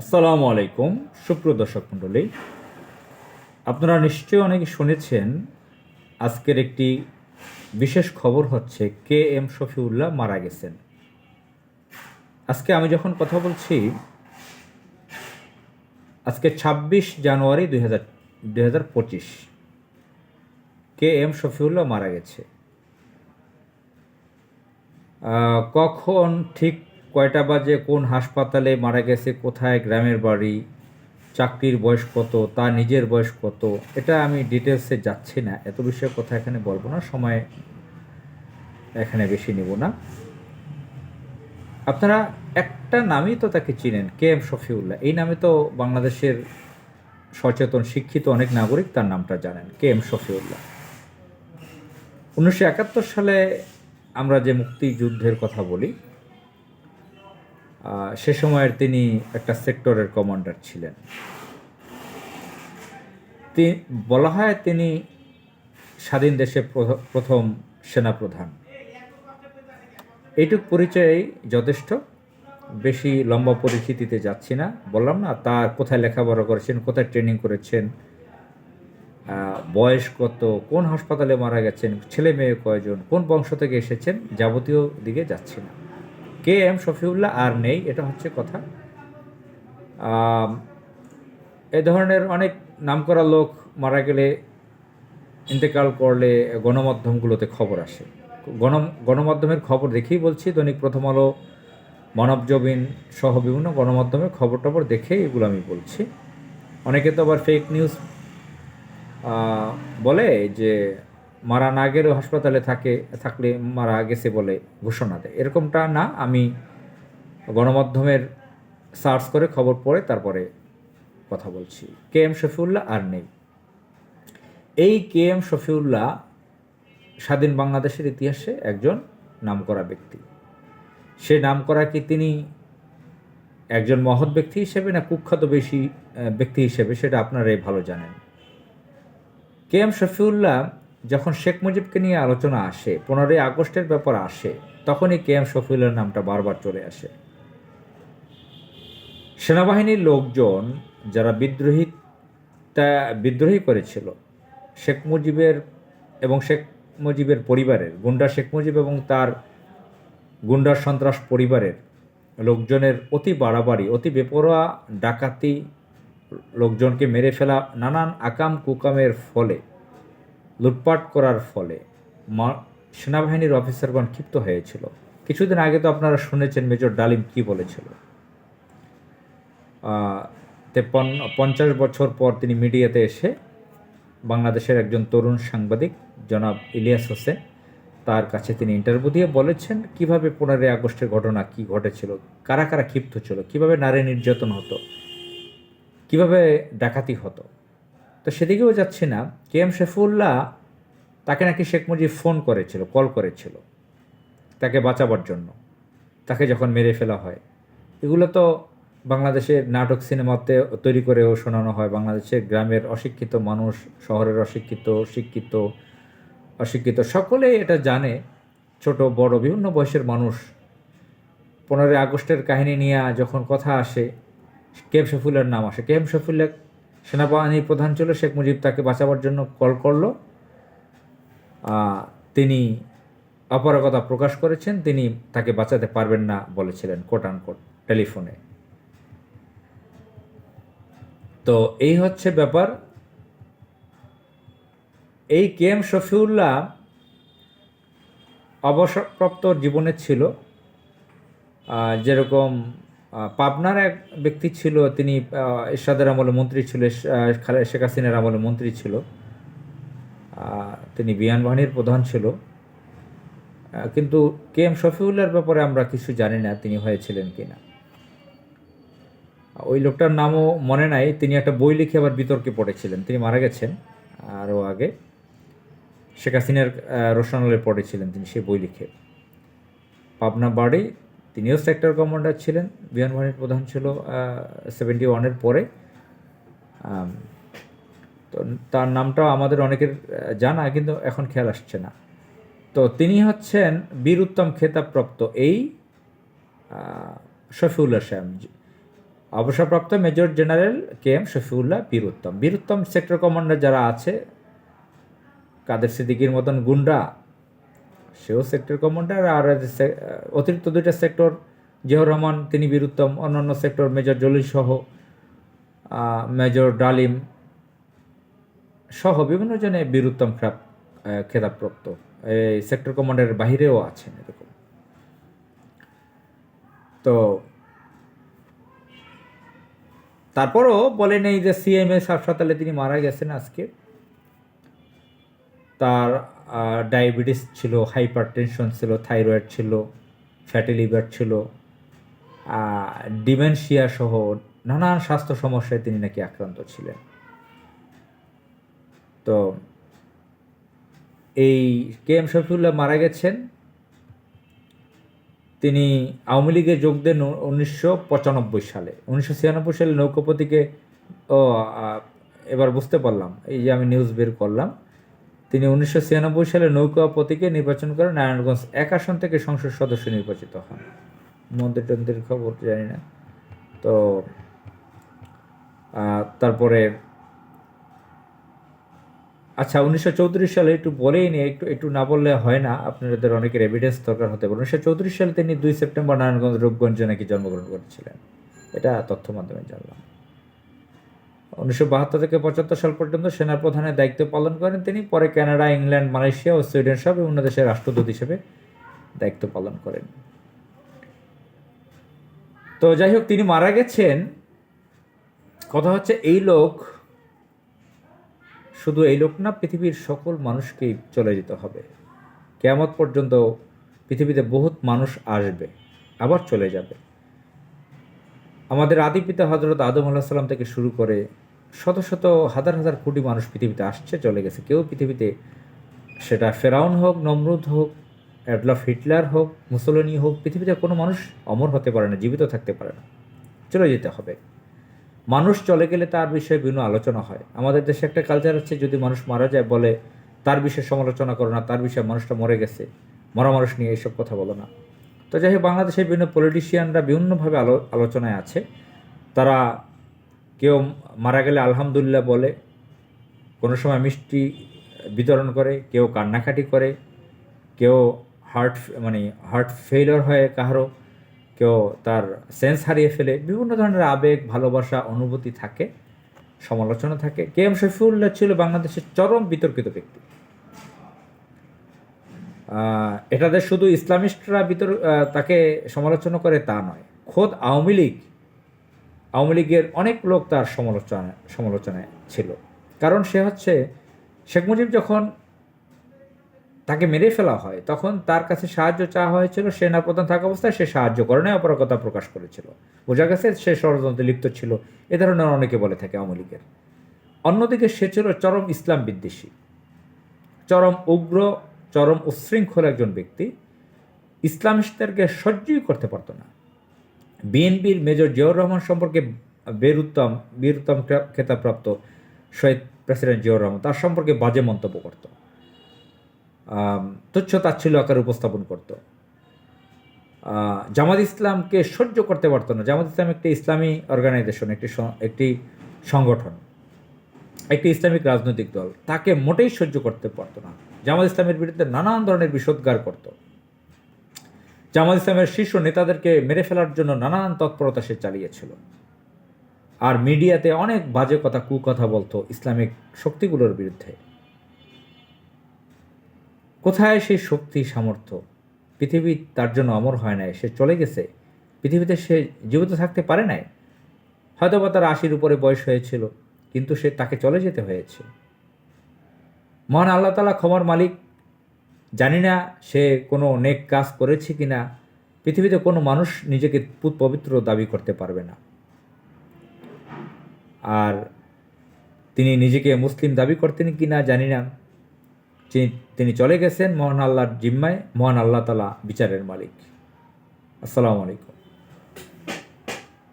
আসসালামু আলাইকুম, সুপ্রিয় দর্শক মণ্ডলী। আপনারা নিশ্চয়ই অনেকে শুনেছেন, আজকের একটি বিশেষ খবর হচ্ছে কে এম শফিউল্লাহ মারা গেছেন। আজকে আমি যখন কথা বলছি, আজকে ছাব্বিশ জানুয়ারি দুই হাজার কে এম শফিউল্লাহ মারা গেছে। কখন ঠিক কয়টা বাজে, কোন হাসপাতালে মারা গেছে, কোথায়, গ্রামের বাড়ি, চাকরির বয়স কত তার নিজের বয়স কত, এটা আমি ডিটেলসে যাচ্ছি না। এত বিষয়ে কথা এখানে বলব না, সময় এখানে বেশি নেব না। আপনারা একটা নামই তো তাকে চিনেন, কে এম শফিউল্লাহ। এই নামে তো বাংলাদেশের সচেতন, শিক্ষিত অনেক নাগরিক তার নামটা জানেন, কে এম শফিউল্লাহ। উনিশশো একাত্তর সালে আমরা যে মুক্তিযুদ্ধের কথা বলি সে সময়ের তিনি একটা সেক্টরের কমান্ডার ছিলেন। বলা হয় তিনি স্বাধীন দেশে প্রথ- প্রথম সেনাপ্রধান। এইটুক পরিচয়ই যথেষ্ট। বেশি লম্বা পরিচিতিতে যাচ্ছি না, বললাম না, তার কোথায় লেখাপড়া করেছেন, কোথায় ট্রেনিং করেছেন বয়স কত, কোন হাসপাতালে মারা গেছেন, ছেলে মেয়ে কয়জন, কোন বংশ থেকে এসেছেন, যাবতীয় দিকে যাচ্ছি না। কে এম শফিউল্লাহ? আর নেই, এটা হচ্ছে কথা। এ ধরনের অনেক নামকরা লোক মারা গেলে ইন্তেকাল করলে গণমাধ্যমগুলোতে খবর আসে। গণ, গণমাধ্যমের খবর দেখেই বলছি, দৈনিক প্রথম আলো মানবজবিন সহ বিভিন্ন গণমাধ্যমের খবর টবর দেখে এগুলো আমি বলছি। অনেকে তো আবার ফেক নিউজ বলে যে মারা না গেলেও হাসপাতালে থাকে, থাকলে মারা গেছে বলে ঘোষণা দেয়। এরকমটা না, আমি গণমাধ্যমের সার্চ করে খবর পড়ে তারপরে কথা বলছি। কে এম শফিউল্লাহ আর নেই। এই কে এম শফিউল্লাহ স্বাধীন বাংলাদেশের ইতিহাসে একজন নামকরা ব্যক্তি। সে নামকরা কি তিনি একজন মহৎ ব্যক্তি হিসেবে না কুখ্যাত বেশি ব্যক্তি হিসেবে, সেটা আপনারাই ভালো জানেন। কে এম শফিউল্লাহ যখন শেখ মুজিবকে নিয়ে আলোচনা আসে, পনেরোই আগস্টের ব্যাপার আসে, তখনই কে এম শফিউল্লাহর নামটা বারবার চলে আসে। সেনাবাহিনীর লোকজন যারা বিদ্রোহী তা বিদ্রোহী করেছিল, শেখ মুজিবের এবং শেখ মুজিবের পরিবারের, গুন্ডা শেখ মুজিব এবং তার গুন্ডার সন্ত্রাস পরিবারের লোকজনের অতি বাড়াবাড়ি, অতি বেপরোয়া, ডাকাতি লোকজনকে মেরে ফেলা, নানান আকাম কুকামের ফলে লুটপাট করার ফলে সেনাবাহিনীর অফিসারগণ ক্ষিপ্ত হয়েছিল। কিছুদিন আগে তো আপনারা শুনেছেন মেজর ডালিম কি বলেছিল। আহ, তেপন্ন পঞ্চাশ বছর পর তিনি মিডিয়াতে এসে বাংলাদেশের একজন তরুণ সাংবাদিক জনাব ইলিয়াস হোসেন তার কাছে তিনি ইন্টারভিউ দিয়ে বলেছেন কীভাবে পনেরোই আগস্টের ঘটনা কি ঘটেছিল কারা কারা ক্ষিপ্ত ছিল কীভাবে নারী নির্যাতন হতো কীভাবে ডাকাতি হতো? তো সেদিকেও যাচ্ছি না। কে এম শেফুল্লাহ তাকে নাকি শেখ মুজিব ফোন করেছিল কল করেছিল, তাকে বাঁচাবার জন্য। তাকে যখন মেরে ফেলা হয়। এগুলো তো বাংলাদেশের নাটক সিনেমাতে তৈরি করেও শোনানো হয়। বাংলাদেশের গ্রামের অশিক্ষিত মানুষ, শহরের অশিক্ষিত, শিক্ষিত, অশিক্ষিত সকলেই এটা জানে। ছোট, বড়, বিভিন্ন বয়সের মানুষ। পনেরোই আগস্টের কাহিনী নিয়ে যখন কথা আসে কেম শফিউল্লার নাম আসে? কেম শফিউল্লাহ সেনাবাহিনীর প্রধান ছিল শেখ মুজিব, তাকে বাঁচাবার জন্য কল করল। তিনি অপারগতা প্রকাশ করেছেন, তিনি তাকে বাঁচাতে পারবেন না বলেছিলেন কোট আনকোট টেলিফোনে। তো এই হচ্ছে ব্যাপার। এই কে এম শফিউল্লাহ অবসরপ্রাপ্ত জীবনে ছিল। যেরকম পাবনার এক ব্যক্তি ছিল, তিনি এরশাদের আমলে মন্ত্রী ছিল শেখ হাসিনার আমলে মন্ত্রী ছিল। তিনি বিয়ান বাহিনীর প্রধান ছিল। কিন্তু কে এম শফিউল্লাহর ব্যাপারে আমরা কিছু জানি না, তিনি হয়েছিলেন কিনা। ওই লোকটার নামও মনে নাই, তিনি একটা বই লিখে আবার বিতর্কে পড়েছিলেন। তিনি মারা গেছেন আরও আগে। শেখ হাসিনার রোশনালে পড়েছিলেন তিনি সেই বই লিখে। পাবনা বাড়ি তিনিও সেক্টর কমান্ডার ছিলেন। বিমান বাহিনীর প্রধান ছিল সেভেন্টি ওয়ানের পরে। তো তার নামটাও আমাদের অনেকের জানা, কিন্তু এখন খেয়াল আসছে না। তো তিনি হচ্ছেন বীর উত্তম খেতাবপ্রাপ্ত এই শফিউল্লাহ সাহেব অবসরপ্রাপ্ত major general K M Shafiullah Bir Uttam. Bir উত্তম সেক্টর কমান্ডার যারা আছে, কাদের সিদ্দিকির মতন গুন্ডা সেও সেক্টর কমান্ডার আর অতিরিক্ত দুইটা সেক্টর জিয়াউর রহমান তিনি বীরুত্তম অন্যান্য সেক্টর মেজর জলিল সহ মেজর ডালিম সহ বিভিন্ন জনে বীর উত্তম খেতাব আহ, খেতাবপ্রাপ্ত। এই সেক্টর কমান্ডারের বাহিরেও আছেন এরকম। তো তারপরও বলেন এই যে সিএমএস হাসপাতালে তিনি মারা গেছেন আজকে। তার ডায়াবেটিস ছিল হাইপার টেনশন ছিল থাইরয়েড ছিল ফ্যাটি লিভার ছিল ডিমেনশিয়া সহ নানান স্বাস্থ্য সমস্যায় তিনি নাকি আক্রান্ত ছিলেন। তো এই কে এম শফিউল্লাহ মারা গেছেন। তিনি আওয়ামী লীগে যোগ দেন উনিশশো পঁচানব্বই সালে। উনিশশো ছিয়ানব্বই সালে নৌকাপতিকে ও এবার বুঝতে পারলাম, এই যে আমি নিউজ বের করলাম তিনি উনিশশো ছিয়ানব্বই সালে নৌকাপতিকে নির্বাচন করে নারায়ণগঞ্জ এক আসন থেকে সংসদ সদস্য নির্বাচিত হন। মন্দির টন্দির খবর জানি না। তো তারপরে আচ্ছা উনিশশো চৌত্রিশ সালে একটু বলেই নিয়ে একটু একটু না বললে হয় না, আপনাদের অনেকের এভিডেন্স দরকার হতে পারে। উনিশশো চৌত্রিশ সালে তিনি দুই সেপ্টেম্বর নারায়ণগঞ্জ রূপগঞ্জে নাকি জন্মগ্রহণ করেছিলেন। এটা তথ্য মাধ্যমে জানলাম। উনিশশো বাহাত্তর থেকে পঁচাত্তর সাল পর্যন্ত সেনা প্রধানের দায়িত্ব পালন করেন তিনি। পরে কানাডা, ইংল্যান্ড, মালয়েশিয়া ও সুইডেন সহ বিভিন্ন দেশের রাষ্ট্রদূত হিসেবে দায়িত্ব পালন করেন। তো যাই হোক, তিনি মারা গেছেন। কথা হচ্ছে এই লোক শুধু এই লোক না, পৃথিবীর সকল মানুষকেই চলে যেতে হবে। কেয়ামত পর্যন্ত পৃথিবীতে বহুত মানুষ আসবে, আবার চলে যাবে। আমাদের আদি পিতা হজরত আদম আল্লাহ সাল্লাম থেকে শুরু করে শত শত হাজার হাজার কোটি মানুষ পৃথিবীতে আসছে, চলে গেছে। কেউ পৃথিবীতে সেটা ফেরাউন হোক, নমরুদ হোক, অ্যাডলফ হিটলার হোক, মুসলিনী হোক, পৃথিবীতে কোনো মানুষ অমর হতে পারে না, জীবিত থাকতে পারে না। চলে যেতে হবে। মানুষ চলে গেলে তার বিষয়ে বিভিন্ন আলোচনা হয়। আমাদের দেশে একটা কালচার হচ্ছে যদি মানুষ মারা যায় বলে, তার বিষয়ে সমালোচনা করো না, তার বিষয়ে মানুষটা মরে গেছে। মরা মানুষ নিয়ে এইসব কথা বলো না। তো যাই হোক, বাংলাদেশের বিভিন্ন পলিটিশিয়ানরা বিভিন্নভাবে আলো, আলোচনায় আছে। তারা কেউ মারা গেলে আলহামদুলিল্লাহ বলে, কোনো সময় মিষ্টি বিতরণ করে, কেউ কান্নাকাটি করে, কেউ হার্ট মানে হার্ট ফেইলিওর হয় কাহারও কেউ তার সেন্স হারিয়ে ফেলে, বিভিন্ন ধরনের আবেগ, ভালোবাসা, অনুভূতি থাকে, সমালোচনা থাকে। কে এম শফিউল্লাহ ছিল বাংলাদেশের চরম বিতর্কিত ব্যক্তি। এটাতে শুধু ইসলামিস্টরা আহ, তাকে সমালোচনা করে তা নয়। খোদ আওয়ামী লীগ আওয়ামী লীগের অনেক লোক তার সমালোচনা সমালোচনায় ছিল। কারণ সে হচ্ছে শেখ মুজিব যখন তাকে মেরে ফেলা হয় তখন তার কাছে সাহায্য চাওয়া হয়েছিল সেনাপ্রধান থাকা অবস্থায় সে সাহায্য করে নাই অপরাগতা প্রকাশ করেছিল। বোঝা গেছে সে ষড়যন্ত্রে লিপ্ত ছিল এ ধরনের অনেকে বলে থাকে আওয়ামী লীগের। অন্যদিকে সে ছিল চরম ইসলাম বিদ্বেষী চরম উগ্র চরম উচ্ছৃঙ্খল একজন ব্যক্তি ইসলামিস্টদেরকে সহ্যই করতে পারতো না। বিএনপির মেজর জিয়াউর রহমান সম্পর্কে বীরুত্তম বীরুত্তম খেতাবপ্রাপ্ত শহীদ প্রেসিডেন্ট জিয়াউর রহমান তার সম্পর্কে বাজে মন্তব্য করত। তুচ্ছ তাচ্ছিল্য আকারে উপস্থাপন করত। জামাত ইসলামকে সহ্য করতে পারতো না। জামাত ইসলাম একটি ইসলামী অর্গানাইজেশন একটি একটি সংগঠন, একটি ইসলামিক রাজনৈতিক দল। তাকে মোটেই সহ্য করতে পারতো না। জামাত ইসলামের বিরুদ্ধে নানান ধরনের বিষোদ্গার করত। জামাত ইসলামের শীর্ষ নেতাদেরকে মেরে ফেলার জন্য নানান তৎপরতা সে চালিয়েছিল। আর মিডিয়াতে অনেক বাজে কথা, কুকথা বলতো ইসলামিক শক্তিগুলোর বিরুদ্ধে। কোথায় সেই শক্তি, সামর্থ্য? পৃথিবী তার জন্য অমর হয় নাই। সে চলে গেছে। পৃথিবীতে সে জীবিত থাকতে পারে নাই। হয়তো বা তার আশির উপরে বয়স হয়েছিল, কিন্তু সে তাকে চলে যেতে হয়েছে। মহান আল্লাহ তালা ক্ষমার মালিক। জানি না সে কোনো নেক কাজ করেছে কি না পৃথিবীতে কোনো মানুষ নিজেকে পবিত্র দাবি করতে পারবে না। আর তিনি নিজেকে মুসলিম দাবি করতেন কি না জানি না। তিনি চলে গেছেন মহান আল্লাহর জিম্মায়। মহান আল্লাহ তালা বিচারের মালিক। আসসালামু আলাইকুম।